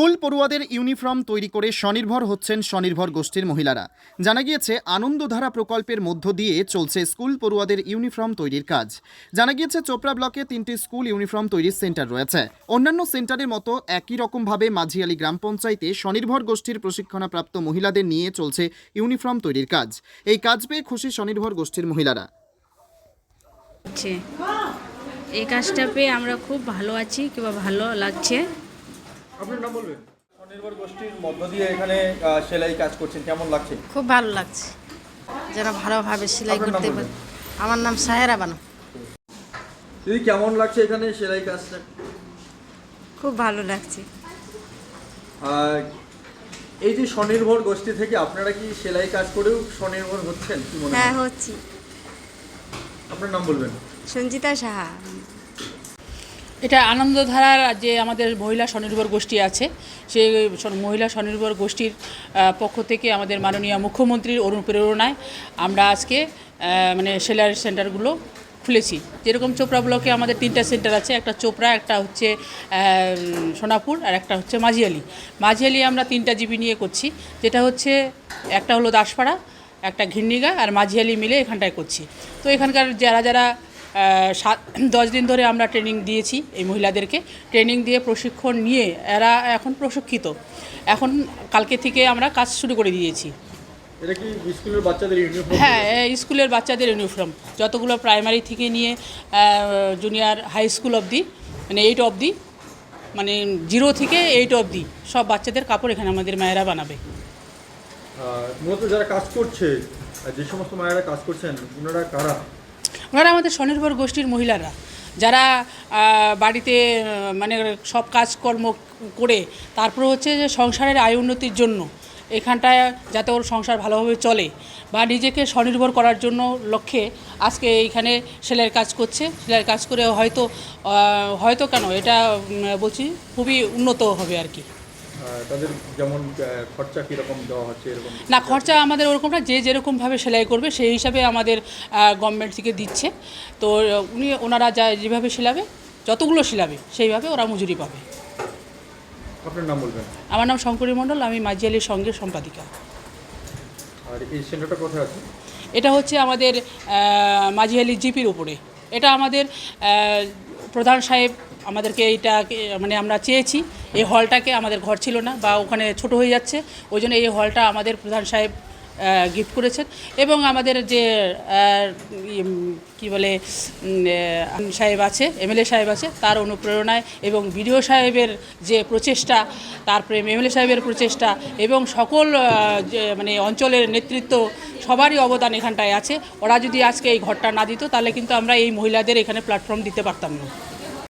School পড়ুয়াদের uniform তৈরি করে স্বনির্ভর হচ্ছেন স্বনির্ভর গোষ্ঠীর মহিলারা। জানা গিয়েছে, আনন্দধারা প্রকল্পের মধ্য দিয়ে চলছে স্কুল পড়ুয়াদের ইউনিফর্ম তৈরির কাজ। জানা গিয়েছে, চোপড়া ব্লকে তিনটি স্কুল ইউনিফর্ম তৈরির সেন্টার রয়েছে। অন্যান্য সেন্টারের মতো একই রকমভাবে মাঝিয়ালি গ্রাম পঞ্চায়েতে স্বনির্ভর গোষ্ঠীর প্রশিক্ষণপ্রাপ্ত মহিলাদের নিয়ে চলছে ইউনিফর্ম তৈরির কাজ। এই কাজ পেয়ে খুশি স্বনির্ভর গোষ্ঠীর মহিলারা। এই কাজটা পেয়ে আমরা খুব ভালো আছি, কিংবা ভালো লাগছে। আপনার নাম বলবেন? স্বনির্ভর গোষ্ঠীর মধ্য দিয়ে এখানে সেলাই কাজ করছেন কেমন লাগছে? খুব ভালো লাগছে। যেন ভালোভাবে সেলাই করতে পারি আমার নাম সাহেরা বানু। দিদি কেমন লাগছে এখানে সেলাই কাজটা? খুব ভালো লাগছে। এই যে স্বনির্ভর গোষ্ঠী থেকে আপনারা কি সেলাই কাজ করেও স্বনির্ভর হচ্ছেন কি মনে হ্যাঁ? হয় হচ্ছি। আপনার নাম বলবেন? সঞ্জিতা সাহা। এটা আনন্দধারার যে আমাদের মহিলা স্বনির্ভর গোষ্ঠী আছে, সেই মহিলা স্বনির্ভর গোষ্ঠীর পক্ষ থেকে আমাদের মাননীয় মুখ্যমন্ত্রীর অনুপ্রেরণায় আমরা আজকে মানে সেলারি সেন্টারগুলো খুলেছি। যেরকম চোপড়া ব্লকে আমাদের তিনটা সেন্টার আছে, একটা চোপড়া, একটা হচ্ছে সোনাপুর আর একটা হচ্ছে মাঝিয়ালি। মাঝিয়ালি আমরা তিনটা জিবি নিয়ে করছি, যেটা হচ্ছে একটা হলো দাসপাড়া, একটা ঘিন্নিগা আর মাঝিয়ালি মিলে এখানটায় করছি। তো এখানকার যারা যারা সাত দশ দিন ধরে আমরা ট্রেনিং দিয়েছি এই মহিলাদেরকে। ট্রেনিং দিয়ে প্রশিক্ষণ নিয়ে এরা এখন প্রশিক্ষিত। এখন কালকে থেকে আমরা কাজ শুরু করে দিয়েছি। কি স্কুলের বাচ্চাদের ইউনিফর্ম হ্যাঁ স্কুলের বাচ্চাদের ইউনিফর্ম যতগুলো প্রাইমারি থেকে নিয়ে জুনিয়র হাই স্কুল অবধি মানে এইট অবধি মানে জিরো থেকে এইট অবধি সব বাচ্চাদের কাপড় এখানে আমাদের মায়েরা বানাবে। মূলত যারা কাজ করছে যে সমস্ত মায়েরা কাজ করছেন ওনারা কারা? ওনারা আমাদের স্বনির্ভর গোষ্ঠীর মহিলারা। যারা বাড়িতে মানে সব কাজকর্ম করে, তারপর হচ্ছে যে সংসারের আয় উন্নতির জন্য এখানটায় যাতে ওর সংসার ভালোভাবে চলে বা নিজেকে স্বনির্ভর করার জন্য লক্ষ্যে আজকে এইখানে সেলাইয়ের কাজ করছে। সেলাইয়ের কাজ করে হয়তো হয়তো কেন? এটা বলছি, খুবই উন্নত হবে আর কি। তাদের যেমন খরচা কীরকম দেওয়া হচ্ছে এরকম না খরচা আমাদের ওরকম না যে যেরকমভাবে সেলাই করবে সেই হিসাবে আমাদের গভর্নমেন্ট থেকে দিচ্ছে। তো উনি ওনারা যা যেভাবে সেলাবে যতগুলো সেলাবে সেইভাবে ওরা মজুরি পাবে। আপনার নাম বলবেন? আমার নাম শঙ্করী মণ্ডল আমি মাঝিয়ালির সঙ্গে সম্পাদিকা। আর এই সেন্টারটা কোথায় আছে? এটা হচ্ছে আমাদের মাঝিয়ালি জিপির উপরে। এটা আমাদের প্রধান সাহেব আমাদেরকে এইটা মানে আমরা চেয়েছি, এই হলটাকে আমাদের ঘর ছিল না বা ওখানে ছোট হয়ে যাচ্ছে, ওই জন্য এই হলটা আমাদের প্রধান সাহেব গিফট করেছেন। এবং আমাদের যে কি বলে সাহেব আছে, এমএলএ সাহেব আছে, তার অনুপ্রেরণায় এবং বিডিও সাহেবের যে প্রচেষ্টা তারপরে এমএলএ সাহেবের প্রচেষ্টা এবং সকল মানে অঞ্চলের নেতৃত্ব সবারই অবদান এখানটায় আছে। ওরা যদি আজকে এই ঘরটা না দিত, তাহলে কিন্তু আমরা এই মহিলাদের এখানে প্ল্যাটফর্ম দিতে পারতাম না।